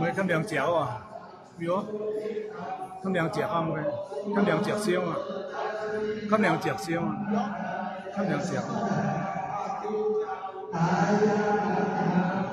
mấy thâm đèn chéo à? Biếu thâm đèn chéo không vậy, thâm đèn chéo siêu à? Thâm đèn chéo siêu à? Thâm đèn chéo.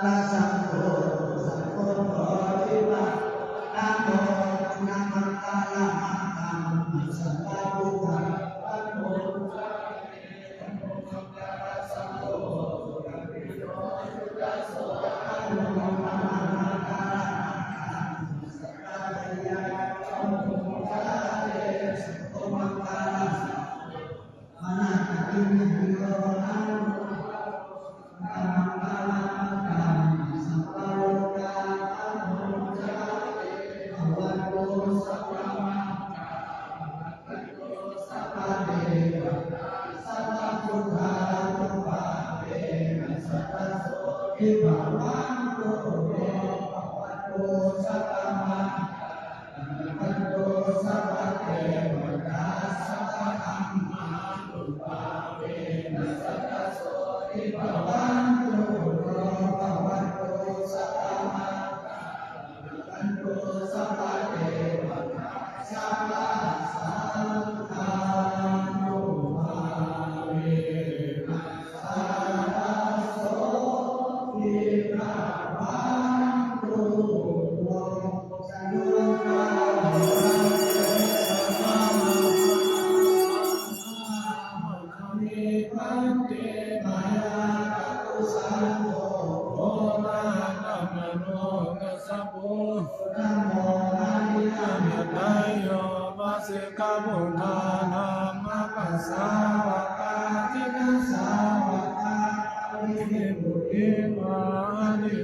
Sampun, sampun, berlipat, namun, namun. Sapa Dewa Dasa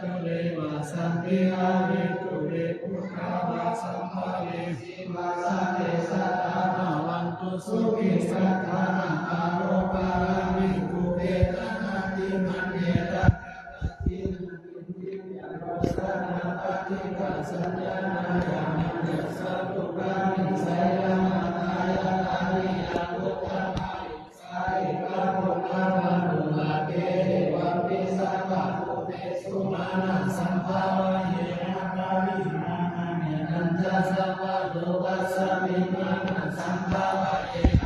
ทุเรวาสันติอาเวทุเรปุขาวาสัมภเวสีวาสันเตสัตตาวันตุสุขิสัตตา สัมปะทุกขสมิมานังสัมภะเท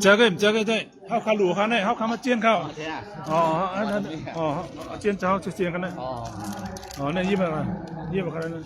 这个这个这，好看路看呢，好看嘛煎烤。哦，啊那哦，煎烤就煎看呢。哦，哦那一百块，一百块呢。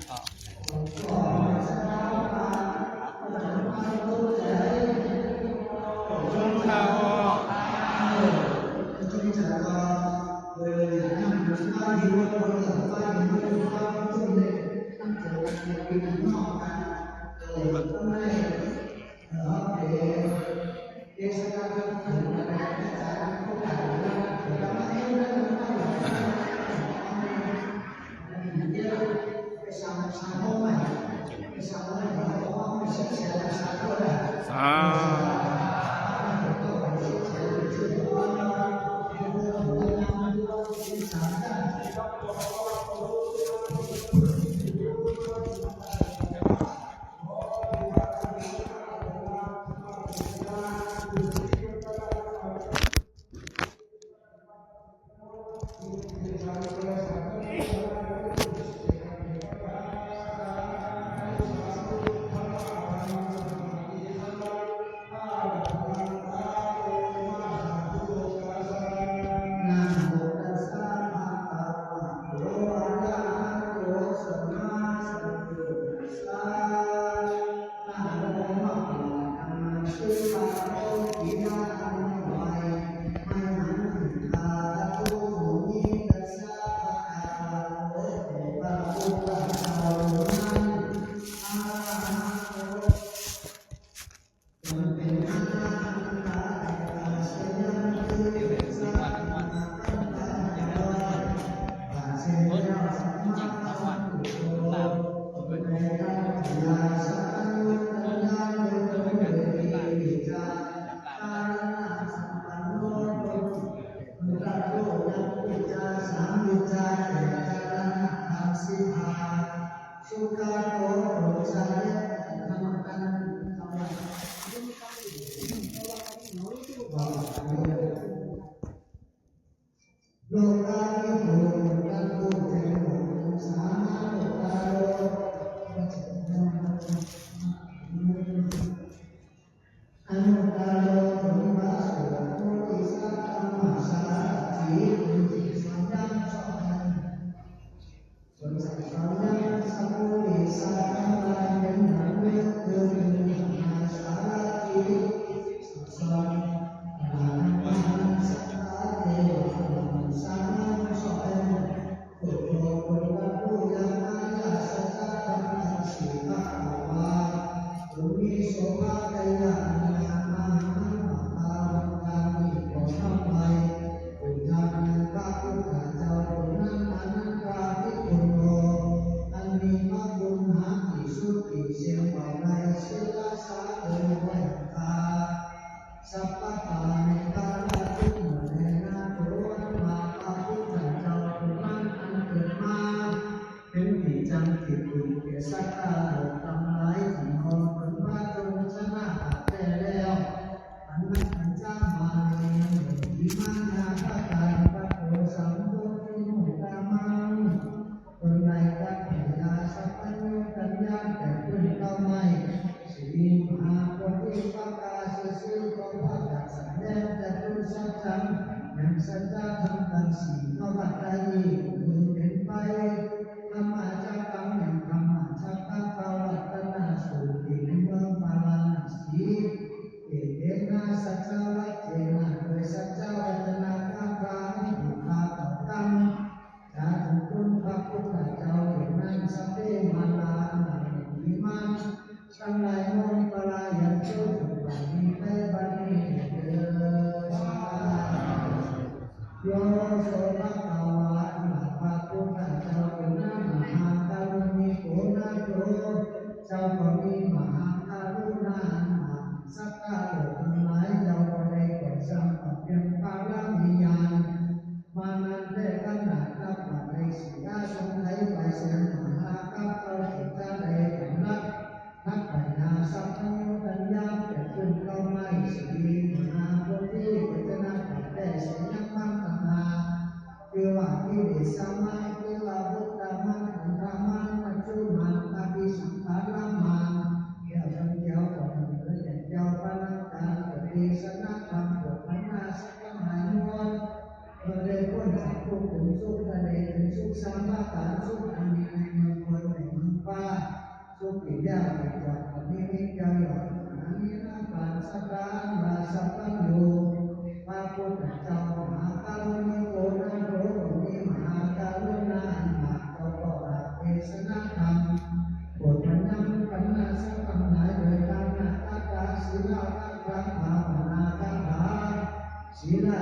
Gopala ปริมหาการุณาหาสักการะทั้งหลายเจ้าก็ได้เกิดสัมปัตยังปารมียานมานันเตขนาดกับปัจจัยสีอาสังไหไปเสียงหาอากับเจ้าสิ่งใดกันนักนักไปัญาสัพพัญญปัญญาเกิดขึ้นก็ไม่สีมหาพุทธิเจตนาแต่สัญญาปัญญาคือว่าที่เดชสมาธิ sangatlah berpanas kemahuan berdekorasi pun suka dengan suka mata suka dengan membuat mempah suka dengan membuat memikirkan angin apa sekarang rasa penuh aku tak tahu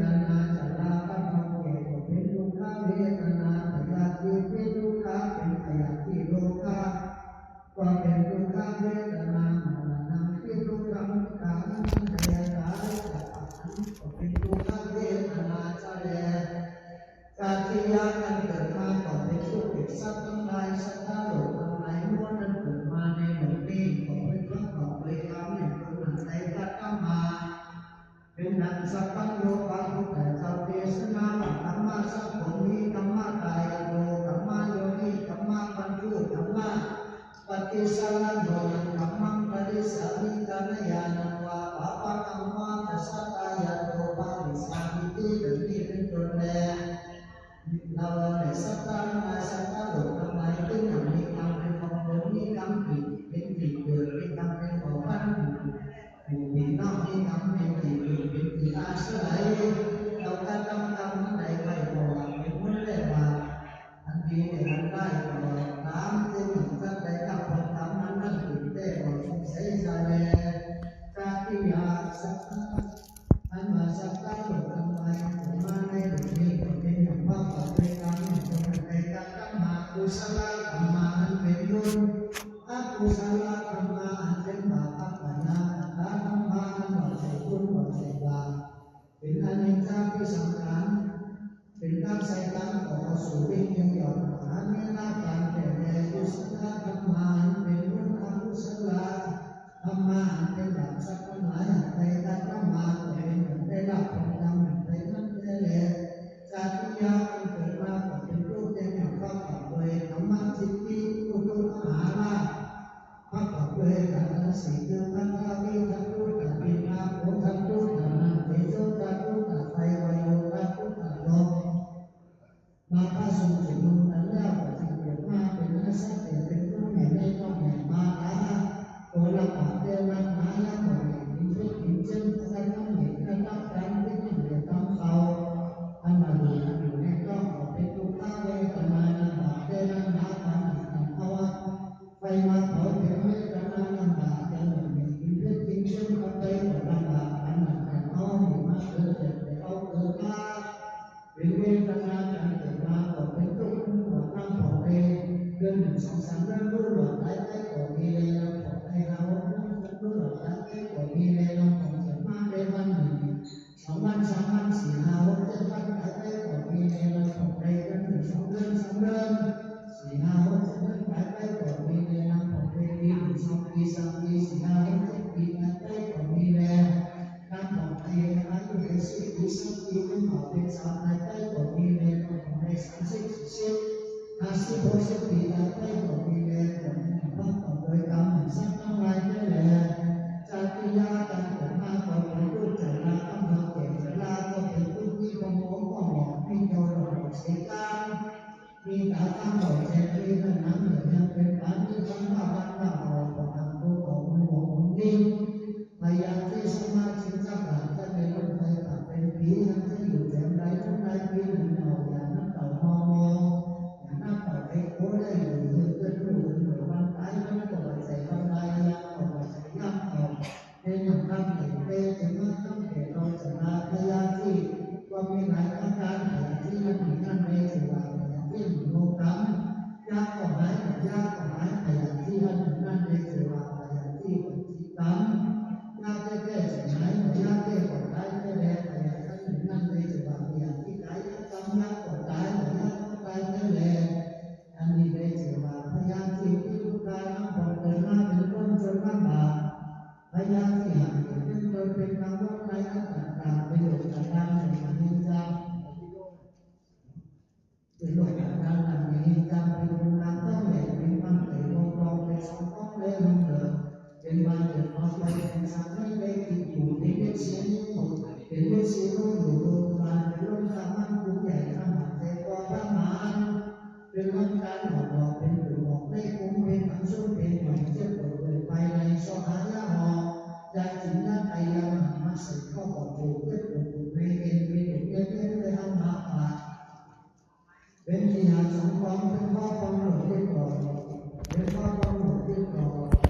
นานาสาราปัญญาเกตุเป็นลูกาเวทนาขยะที่เป็นลูกาเป็นขยะที่ลูกความเป็นลูกาเวทนาหนานาที่ลูกค้าขา สัพพโยปาทุกัสเปสนาหลังธรรมะสัพพมีธรรมะกายโยธรรมะโยนิธรรมะปัญญูธรรมะปฏิสารโยธรรมังปฏิสาริกานยานังวาปะปะกัมมาทัสตายาโตปาริสามิติถึงนี้เป็นต้นแลเราในสัตตานาสัตตาโลกทั้งหลายเป็นอย่างนี้ทำเป็นของโลกนี้ทำผิดเป็นผิดเกิดเป็นทำเป็นของมันหมู่มีนอกนี้ทำ người ta sẽ lại đầu ta trong tâm đại. khi đã tăng rồi xem khi là nắng rồi nhân đến bán chứ không là bán là họ và làm cô cổ mới bộ muốn đi. Thầy ăn thế sao mà chúng ta làm cho nên ông thầy tập đến ký hắn sẽ dùng đem chúng ta kia là เสียงเห็นไม่เสียงก็อยู่โรงพยนรคสมัญกุ้มใหญ่ขนาดใจกว่าทหารเป็นวันการหอกหอกเป็นหบอกได้คุ้มเป็นผังช่วเป็นหน่อยเที่ปิดไปในสรายาหอกจากถึงด้นไปยังหันมาสืบเข้าก่อจูเพื่อปลูกเวเอ็นเวหนุนเล่นเป็นเลนห้ามหาปาเป็นที่หาสังความเป็นพ่อความหลงเป็นก่อนเป็นพ่อความหลงเป็นก่อน